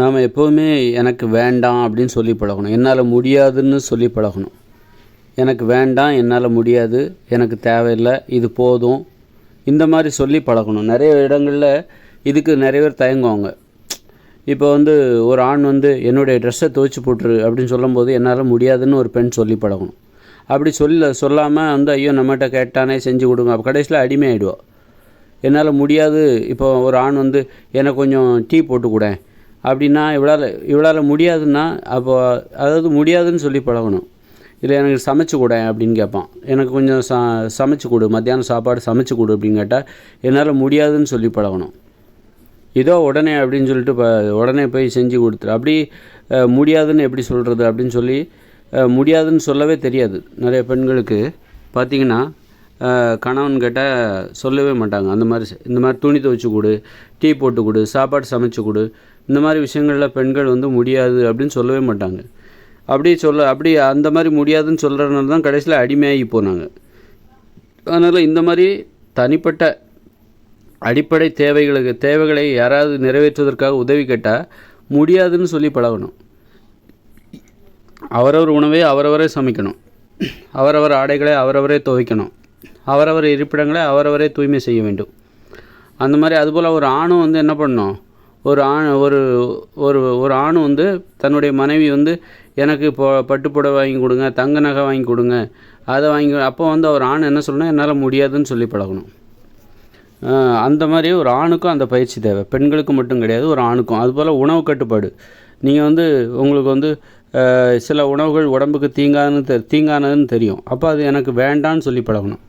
நாம் எப்போவுமே எனக்கு வேண்டாம் அப்படின்னு சொல்லி பழகணும். என்னால் முடியாதுன்னு சொல்லி பழகணும். எனக்கு வேண்டாம் என்னால் முடியாது எனக்கு தேவையில்லை இது போதும். இந்த மாதிரி சொல்லி பழகணும். நிறைய இடங்களில் இதுக்கு நிறைய பேர் தயங்குவாங்க. இப்போ வந்து ஒரு ஆண் வந்து என்னுடைய ட்ரெஸ்ஸை துவைச்சி போட்டுரு அப்படின்னு சொல்லும்போது என்னால் முடியாதுன்னு ஒரு பெண் சொல்லி பழகணும். அப்படி சொல்ல சொல்லாமல் வந்து ஐயோ நம்மகிட்ட கேட்டானே செஞ்சு கொடுங்க. அப்போ கடைசியில் அடிமை ஆகிடுவோம் என்னால் முடியாது. இப்போ ஒரு ஆண் வந்து எனக்கு கொஞ்சம் டீ போட்டு கூட. அப்படின்னா இவளால் இவளால் முடியாதுன்னா அப்போ அதாவது முடியாதுன்னு சொல்லி பழகணும். இல்லை எனக்கு சமைச்சு கொடு அப்படின்னு கேட்பான். எனக்கு கொஞ்சம் ச சமைச்சு கொடு மத்தியானம் சாப்பாடு சமைச்சு கொடு அப்படின்னு கேட்டால் என்னால் முடியாதுன்னு சொல்லி பழகணும். இதோ உடனே அப்படின்னு சொல்லிட்டு இப்போ உடனே போய் செஞ்சு கொடுத்துரு. அப்படி முடியாதுன்னு எப்படி சொல்கிறது அப்படின்னு சொல்லி முடியாதுன்னு சொல்லவே தெரியாது. நிறைய பெண்களுக்கு பார்த்தீங்கன்னா கணவன் கேட்டால் சொல்லவே மாட்டாங்க. அந்த மாதிரி இந்த மாதிரி துணி துவைச்சு கொடு டீ போட்டு கொடு சாப்பாடு சமைச்சு கொடு. இந்த மாதிரி விஷயங்களில் பெண்கள் வந்து முடியாது அப்படின்னு சொல்லவே மாட்டாங்க. அப்படி சொல்ல அப்படி அந்த மாதிரி முடியாதுன்னு சொல்கிறனால தான் கடைசியில் அடிமையாகி போனாங்க. அதனால் இந்த மாதிரி தனிப்பட்ட அடிப்படை தேவைகளுக்கு தேவைகளை யாராவது நிறைவேற்றுவதற்காக உதவி கேட்டால் முடியாதுன்னு சொல்லி பழகணும். அவரவர் உணவை அவரவரே சமைக்கணும். அவரவர் ஆடைகளை அவரவரே துவைக்கணும். அவரவர் இருப்பிடங்களை அவரவரே தூய்மை செய்ய வேண்டும். அந்த மாதிரி அதுபோல் ஒரு ஆணும் வந்து என்ன பண்ணணும் ஒரு ஆண் ஒரு ஒரு ஒரு ஆணும் வந்து தன்னுடைய மனைவி வந்து எனக்கு இப்போ பட்டுப்புடவை வாங்கி கொடுங்க தங்க நகை வாங்கி கொடுங்க அதை வாங்கி அப்போ வந்து ஒரு ஆண் என்ன சொல்லணும் என்னால் முடியாதுன்னு சொல்லி பழகணும். அந்த மாதிரி ஒரு ஆணுக்கும் அந்த பயிற்சி தேவை. பெண்களுக்கு மட்டும் கிடையாது ஒரு ஆணுக்கும். அதுபோல் உணவு கட்டுப்பாடு. நீங்கள் வந்து உங்களுக்கு வந்து சில உணவுகள் உடம்புக்கு தீங்கானு தெ தீங்கானதுன்னு தெரியும். அப்போ அது எனக்கு வேண்டான்னு சொல்லி பழகணும்.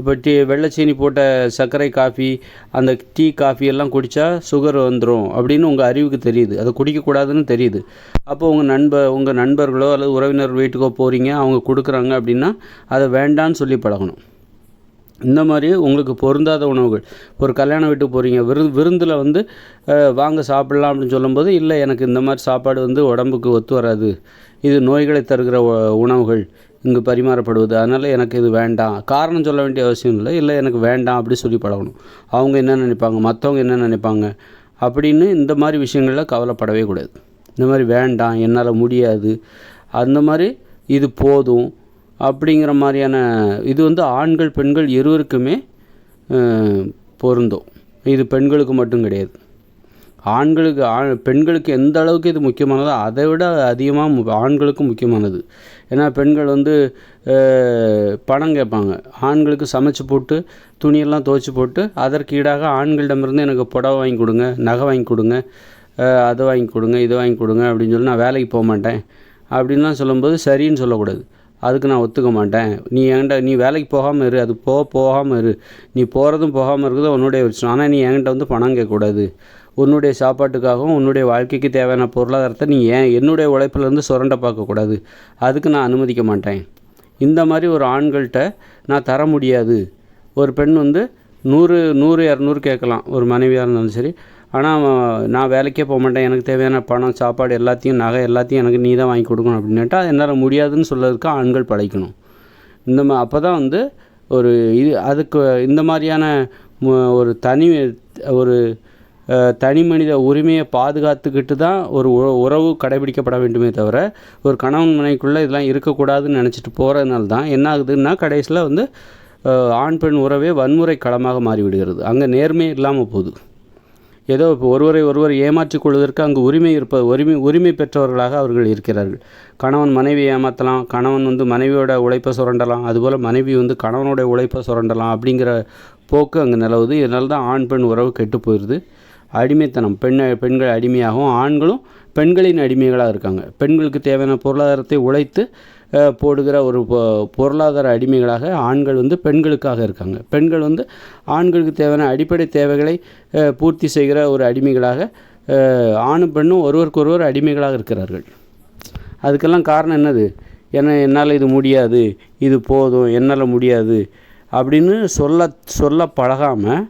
இப்போ டீ வெள்ளைச்சீனி போட்ட சர்க்கரை காஃபி அந்த டீ காஃபி எல்லாம் குடித்தா சுகர் வந்துடும் அப்படின்னு உங்கள் அறிவுக்கு தெரியுது. அதை குடிக்கக்கூடாதுன்னு தெரியுது. அப்போ உங்கள் நண்பர் உங்கள் நண்பர்களோ அல்லது உறவினர் வீட்டுக்கோ போகிறீங்க அவங்க கொடுக்குறாங்க அப்படின்னா அதை வேண்டான்னு சொல்லி பழகணும். இந்த மாதிரி உங்களுக்கு பொருந்தாத உணவுகள். ஒரு கல்யாண வீட்டுக்கு போகிறீங்க விரு விருந்தில் வந்து வாங்க சாப்பிட்லாம் அப்படின்னு சொல்லும்போது இல்லை எனக்கு இந்த மாதிரி சாப்பாடு வந்து உடம்புக்கு ஒத்து வராது. இது நோய்களை தருகிற உணவுகள். இங்கு பரிமாறப்படுவது. அதனால் எனக்கு இது வேண்டாம். காரணம் சொல்ல வேண்டிய அவசியம் இல்லை. இல்லை எனக்கு வேண்டாம் அப்படி சொல்லி பழகணும். அவங்க என்ன நினைப்பாங்க? மற்றவங்க என்ன நினைப்பாங்க? அப்படின்னு இந்த மாதிரி விஷயங்களில் கவலைப்படவே கூடாது. இந்த மாதிரி வேண்டாம் என்னால் முடியாது. அந்த மாதிரி இது போதும் அப்படிங்கிற மாதிரியான இது வந்து ஆண்கள் பெண்கள் இருவருக்குமே பொருந்தும். இது பெண்களுக்கு மட்டும் கிடையாது. ஆண்களுக்கு ஆ பெண்களுக்கு எந்த அளவுக்கு இது முக்கியமானதோ அதை விட அதிகமாக மு- ஆண்களுக்கும் முக்கியமானது. ஏன்னா பெண்கள் வந்து பணம் கேட்பாங்க. ஆண்களுக்கு சமைச்சு போட்டு துணியெல்லாம் துவைச்சி போட்டு அதற்கு ஈடாக ஆண்களிடமிருந்து எனக்கு புடவை வாங்கி கொடுங்க நகை வாங்கி கொடுங்க அதை வாங்கி கொடுங்க இதை வாங்கி கொடுங்க அப்படின்னு சொல்லி நான் வேலைக்கு போக மாட்டேன். அப்படின்லாம் சொல்லும்போது சரின்னு சொல்லக்கூடாது. அதுக்கு நான் ஒத்துக்க மாட்டேன். நீ என்கிட்ட நீ வேலைக்கு போகாமல் இரு அது போக போகாமல் இரு. நீ போகிறதும் போகாமல் இருக்கிறது உன்னுடைய விஷயம் ஆனால் நீ என்கிட்ட வந்து பணம் கேட்கக்கூடாது. உன்னுடைய சாப்பாட்டுக்காகவும் உன்னுடைய வாழ்க்கைக்கு தேவையான பொருளாதாரத்தை நீ ஏன் என்னுடைய உழைப்பிலேருந்து சுரண்ட பார்க்கக்கூடாது? அதுக்கு நான் அனுமதிக்க மாட்டேன். இந்த மாதிரி ஒரு ஆண்கள்கிட்ட நான் தர முடியாது. ஒரு பெண் வந்து நூறு நூறு இரநூறு கேட்கலாம். ஒரு மனைவியாக இருந்தாலும் சரி. ஆனால் நான் வேலைக்கே போக மாட்டேன். எனக்கு தேவையான பணம் சாப்பாடு எல்லாத்தையும் நகை எல்லாத்தையும் எனக்கு நீ தான் வாங்கி கொடுக்கணும் அப்படின்னுட்டா என்னால் முடியாதுன்னு சொல்லுறதுக்கு ஆண்கள் பழைக்கணும் இந்த மா அப்போ தான் வந்து ஒரு இது அதுக்கு இந்த மாதிரியான ஒரு தனி ஒரு தனி மனித உரிமையை பாதுகாத்துக்கிட்டு தான் ஒரு உ- உறவு கடைபிடிக்கப்பட வேண்டுமே தவிர ஒரு கணவன் மனைக்குள்ளே இதெல்லாம் இருக்கக்கூடாதுன்னு நினச்சிட்டு போகிறதுனால தான் என்ன ஆகுதுன்னா கடைசியில் வந்து ஆண் பெண் உறவே வன்முறை களமாக மாறிவிடுகிறது. அங்கே நேர்மை இல்லாமல் போகுது. ஏதோ இப்போ ஒருவரை ஒருவர் ஏமாற்றிக் கொள்வதற்கு அங்கு உரிமை இருப்ப உரிமை உரிமை பெற்றவர்களாக அவர்கள் இருக்கிறார்கள். கணவன் மனைவி ஏமாற்றலாம் கணவன் வந்து மனைவியோட உழைப்பை சுரண்டலாம் அதுபோல் மனைவி வந்து கணவனோட உழைப்பை சுரண்டலாம் அப்படிங்கிற போக்கு அங்கே நிலவுது. இதனால தான் ஆண் பெண் உறவு கெட்டு போயிடுது அடிமைத்தனம். பெண் பெண்கள் அடிமையாகவும் ஆண்களும் பெண்களின் அடிமைகளாக இருக்காங்க. பெண்களுக்கு தேவையான பொருளாதாரத்தை உழைத்து போடுகிற ஒரு பொ- பொருளாதார அடிமைகளாக ஆண்கள் வந்து பெண்களுக்காக இருக்காங்க. பெண்கள் வந்து ஆண்களுக்கு தேவையான அடிப்படை தேவைகளை பூர்த்தி செய்கிற ஒரு அடிமைகளாக ஆணும் பெண்ணும் ஒருவருக்கொருவர் அடிமைகளாக இருக்கிறார்கள். அதுக்கெல்லாம் காரணம் என்னது? என்ன என்னால் இது முடியாது இது போதும் என்னால் முடியாது அப்படின்னு சொல்ல சொல்ல பழகாமல்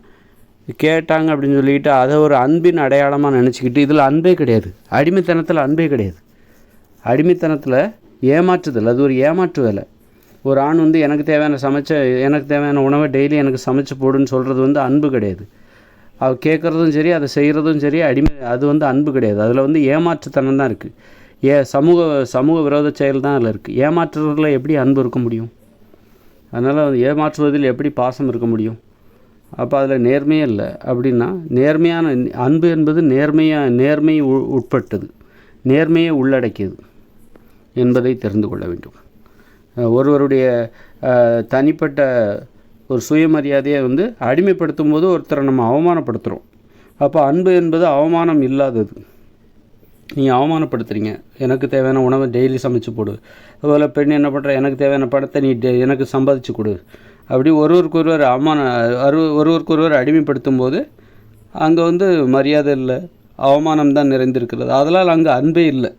கேட்டாங்க அப்படின்னு சொல்லிக்கிட்டு அதை ஒரு அன்பின் அடையாளமாக நினச்சிக்கிட்டு இதில் அன்பே கிடையாது. அடிமைத்தனத்தில் அன்பே கிடையாது. அடிமைத்தனத்தில் ஏமாற்றுதல் அது ஒரு ஏமாற்று வேலை. ஒரு ஆண் வந்து எனக்கு தேவையான சமைச்ச எனக்கு தேவையான உணவை டெய்லி எனக்கு சமைச்சு போடுன்னு சொல்கிறது வந்து அன்பு கிடையாது. அவ கேட்குறதும் சரி அதை செய்கிறதும் சரி அடிமை அது வந்து அன்பு கிடையாது. அதில் வந்து ஏமாற்றுத்தனம் தான் இருக்குது ஏ சமூக சமூக விரோத செயல் தான் அதில் இருக்குது ஏமாற்றுறதுல எப்படி அன்பு இருக்க முடியும்? அதனால் ஏமாற்றுவதில் எப்படி பாசம் இருக்க முடியும்? அப்போ அதில் நேர்மையே இல்லை. அப்படின்னா நேர்மையான அன்பு என்பது நேர்மையாக நேர்மை உ- உட்பட்டது. நேர்மையை உள்ளடக்கியது என்பதை தெரிந்து கொள்ள வேண்டும். ஒருவருடைய தனிப்பட்ட ஒரு சுயமரியாதையை வந்து அடிமைப்படுத்தும் போது ஒருத்தரை நம்ம அவமானப்படுத்துகிறோம் அப்போ அன்பு என்பது அவமானம் இல்லாதது. நீங்கள் அவமானப்படுத்துறீங்க. எனக்கு தேவையான உணவை டெய்லி சமைச்சு போடு. அதுபோல் பெண் என்ன பண்ணுற எனக்கு தேவையான படத்தை நீ டெ- எனக்கு சம்பாதிச்சு கொடு. அப்படி ஒருவருக்கொருவர் அவமான அரு ஒருவருக்கொருவர் அடிமைப்படுத்தும் போது அங்கே வந்து மரியாதை இல்லை அவமானம் தான் நிறைந்திருக்கிறது. அதனால் அங்கே அன்பே இல்லை.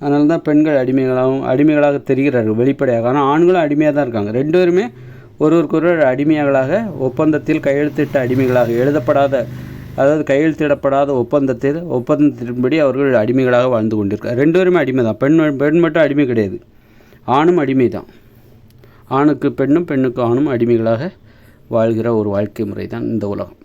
அதனால தான் பெண்கள் அடிமைகளாகவும் அடிமைகளாக தெரிகிறார்கள் வெளிப்படையாக. ஆனால் ஆண்களும் அடிமையாக தான் இருக்காங்க. ரெண்டு பேருமே ஒருவருக்கொருவர் அடிமைகளாக ஒப்பந்தத்தில் கையெழுத்திட்ட அடிமைகளாக எழுதப்படாத அதாவது கையெழுத்திடப்படாத ஒப்பந்தத்தில் ஒப்பந்தத்தின்படி அவர்கள் அடிமைகளாக வாழ்ந்து கொண்டிருக்கார் ரெண்டு பேருமே அடிமை தான் பெண் பெண் மட்டும் அடிமை கிடையாது. ஆணும் அடிமை தான் ஆணுக்கு பெண்ணும் பெண்ணுக்கு ஆணும் அடிமைகளாக வாழ்கிற ஒரு வாழ்க்கை முறை தான் இந்த உலகம்.